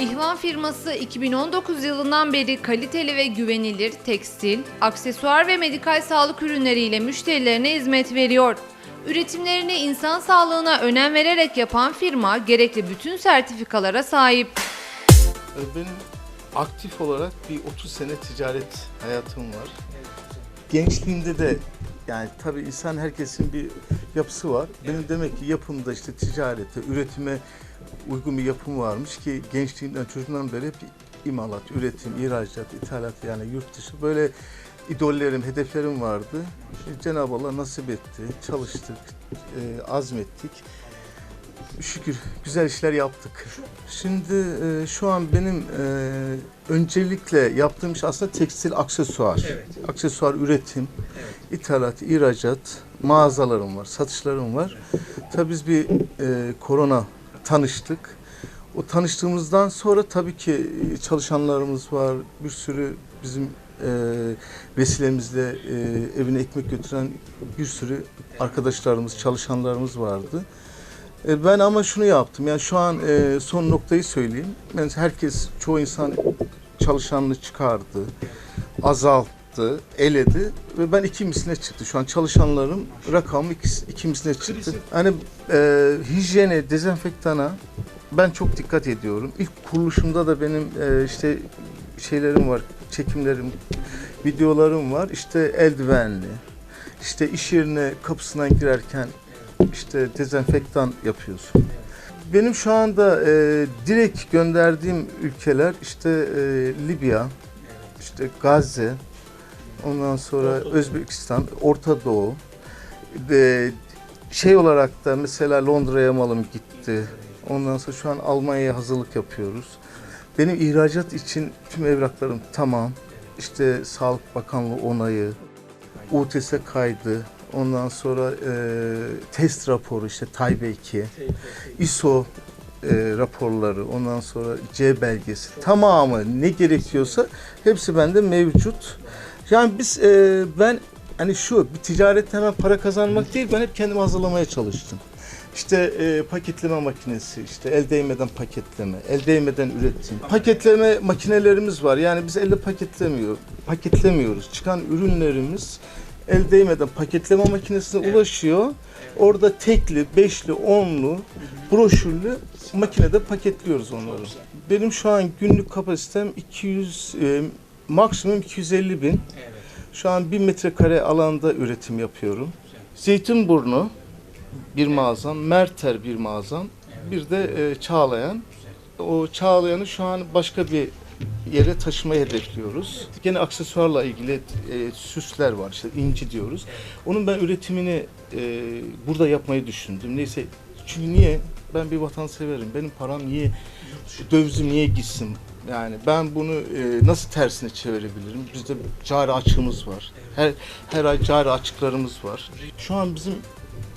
İhvan firması 2019 yılından beri kaliteli ve güvenilir tekstil, aksesuar ve medikal sağlık ürünleriyle müşterilerine hizmet veriyor. Üretimlerini insan sağlığına önem vererek yapan firma gerekli bütün sertifikalara sahip. Benim aktif olarak bir 30 sene ticaret hayatım var. Gençliğimde de yani tabii insan herkesin bir yapısı var. Benim demek ki yapımda işte ticarete, üretime uygun bir yapım varmış ki gençliğimden çocukluğumdan beri hep imalat, üretim, ihracat, ithalat yani yurt dışı böyle idollerim, hedeflerim vardı. İşte Cenab-ı Allah nasip etti, çalıştık, e, azmettik. Şükür güzel işler yaptık. Şimdi e, şu an benim e, öncelikle yaptığım iş aslında tekstil aksesuar. Aksesuar üretim, ithalat, ihracat, mağazalarım var, satışlarım var. Tabii biz bir e, korona tanıştık. O tanıştığımızdan sonra tabii ki çalışanlarımız var, bir sürü bizim e, vesilemizle e, evine ekmek götüren bir sürü arkadaşlarımız, çalışanlarımız vardı. E, Ben ama şunu yaptım. Yani şu an e, son noktayı söyleyeyim. Yani herkes, çoğu insan çalışanını çıkardı, azalttı, eledi ve ben iki misline çıktı. Şu an çalışanlarım rakamı iki, iki misline çıktı. Hani e, hijyene, dezenfektana ben çok dikkat ediyorum. İlk kuruluşumda da benim e, işte şeylerim var, çekimlerim, videolarım var. İşte eldivenli, işte iş yerine kapısından girerken işte dezenfektan yapıyorsun. Benim şu anda e, direkt gönderdiğim ülkeler işte e, Libya, işte Gazze, ondan sonra Özbekistan, Orta Doğu. E, şey olarak da mesela Londra'ya malım gitti. Ondan sonra şu an Almanya'ya hazırlık yapıyoruz. Benim ihracat için tüm evraklarım tamam. İşte Sağlık Bakanlığı onayı, UTS kaydı, ondan sonra e, test raporu işte Taybe 2, ISO e, raporları, ondan sonra C belgesi tamamı ne gerekiyorsa hepsi bende mevcut. Yani biz e, ben hani şu bir ticaretten hemen para kazanmak değil ben hep kendimi hazırlamaya çalıştım. İşte e, paketleme makinesi, işte el değmeden paketleme, el değmeden üretim. Paketleme makinelerimiz var. Yani biz elle paketlemiyor, paketlemiyoruz. Çıkan ürünlerimiz el değmeden paketleme makinesine ulaşıyor. Orada tekli, beşli, onlu, broşürlü makinede paketliyoruz onları. Benim şu an günlük kapasitem 200, e, maksimum 250 bin. Şu an 1000 metrekare alanda üretim yapıyorum. Zeytinburnu bir mağazam, Merter bir mağazam, bir de e, Çağlayan. O Çağlayan'ı şu an başka bir yere taşımayı hedefliyoruz. Gene aksesuarla ilgili e, süsler var işte inci diyoruz. Onun ben üretimini e, burada yapmayı düşündüm. Neyse çünkü niye? Ben bir vatanseverim. Benim param niye, dövizim niye gitsin? Yani ben bunu e, nasıl tersine çevirebilirim? Bizde cari açığımız var. Her, her ay cari açıklarımız var. Şu an bizim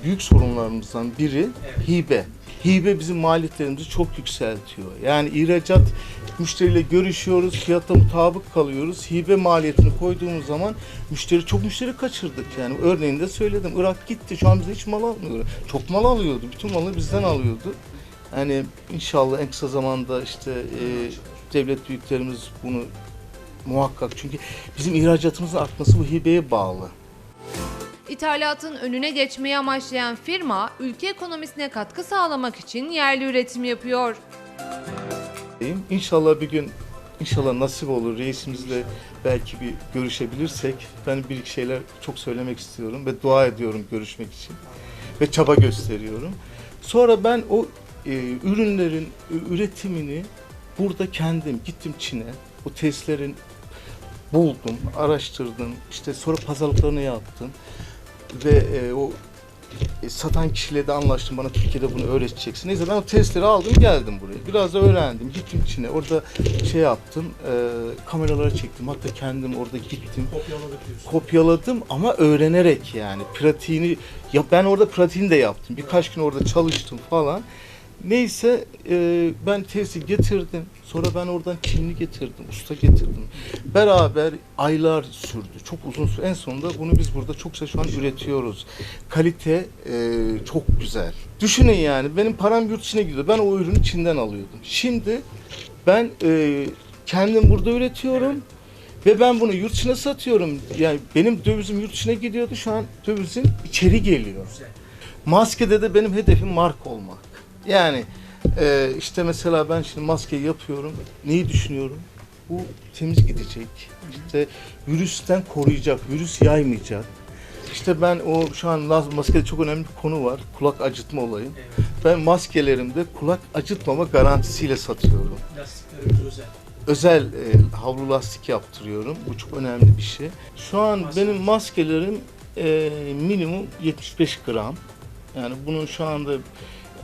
büyük sorunlarımızdan biri hibe. Hibe bizim maliyetlerimizi çok yükseltiyor. Yani ihracat müşteriyle görüşüyoruz, fiyatta mutabık kalıyoruz. Hibe maliyetini koyduğumuz zaman müşteri çok müşteri kaçırdık yani. Örneğin de söyledim. Irak gitti. Şu an bize hiç mal almıyor. Çok mal alıyordu. Bütün malı bizden alıyordu. Hani inşallah en kısa zamanda işte e, devlet büyüklerimiz bunu muhakkak çünkü bizim ihracatımızın artması bu hibeye bağlı. İthalatın önüne geçmeyi amaçlayan firma, ülke ekonomisine katkı sağlamak için yerli üretim yapıyor. İnşallah bir gün inşallah nasip olur reisimizle belki bir görüşebilirsek ben bir iki şeyler çok söylemek istiyorum ve dua ediyorum görüşmek için ve çaba gösteriyorum. Sonra ben o e, ürünlerin ü- üretimini burada kendim gittim Çin'e. O testlerin buldum, araştırdım. işte sonra pazarlıklarını yaptım. Ve e, o e, satan kişiyle de anlaştım bana Türkiye'de bunu öğreteceksin. Neyse ben o testleri aldım geldim buraya. Biraz da öğrendim. Gittim Çin'e. Orada şey yaptım. E, kameralara çektim. Hatta kendim orada gittim. Kopyaladım ama öğrenerek yani. Pratiğini ya ben orada pratiğini de yaptım. Birkaç gün orada çalıştım falan. Neyse e, ben testi getirdim. Sonra ben oradan Çinli getirdim, usta getirdim. Beraber aylar sürdü. Çok uzun süre. En sonunda bunu biz burada çokça şu an üretiyoruz. Kalite e, çok güzel. Düşünün yani benim param yurt dışına gidiyor. Ben o ürünü Çin'den alıyordum. Şimdi Ben e, kendim burada üretiyorum ve ben bunu yurt dışına satıyorum. Yani benim dövizim yurt dışına gidiyordu. Şu an dövizim içeri geliyor. Maskede de benim hedefim marka olmak. Yani e, işte mesela ben şimdi maskeyi yapıyorum. Neyi düşünüyorum? Bu temiz gidecek. İşte virüsten koruyacak, virüs yaymayacak. İşte ben o şu an maskede çok önemli bir konu var. Kulak acıtma olayı. Ben maskelerimde kulak acıtmama garantisiyle satıyorum. Lastiklerimiz özel. Özel e, havlu lastik yaptırıyorum. Bu çok önemli bir şey. Şu an benim maskelerim e, minimum 75 gram. Yani bunun şu anda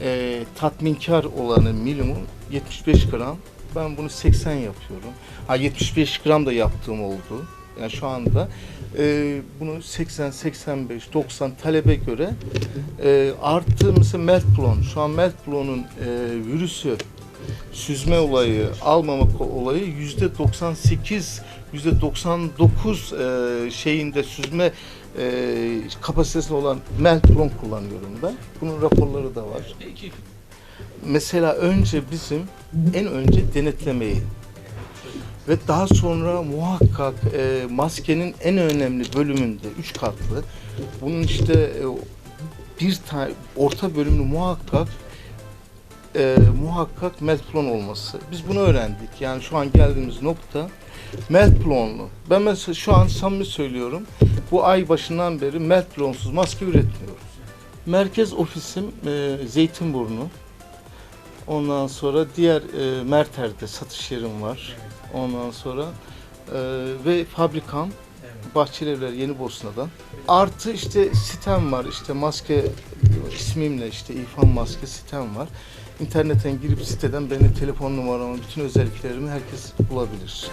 e, tatminkar olanı minimum 75 gram. Ben bunu 80 yapıyorum. Ha 75 gram da yaptığım oldu. Yani şu anda e, bunu 80, 85, 90 talebe göre e, artı mesela Meltblon. Şu an Meltblon'un e, virüsü süzme olayı, almamak olayı yüzde 98, yüzde 99 e, şeyinde süzme e, kapasitesi olan Meltblon kullanıyorum ben. Bunun raporları da var. Peki. Mesela önce bizim en önce denetlemeyi ve daha sonra muhakkak e, maskenin en önemli bölümünde üç katlı bunun işte e, bir tane orta bölümünü muhakkak e, muhakkak Meltblon olması. Biz bunu öğrendik. Yani şu an geldiğimiz nokta Meltblonlu. Ben mesela şu an samimi söylüyorum. Bu ay başından beri Meltblonsuz maske üretmiyoruz. Merkez ofisim e, Zeytinburnu. Ondan sonra diğer e, Merter'de satış yerim var. Ondan sonra e, ve fabrikam. Bahçelievler Yeni Bosna'dan. Artı işte sitem var. işte maske ismimle işte İrfan Maske sitem var. İnternetten girip siteden benim telefon numaramı, bütün özelliklerimi herkes bulabilir.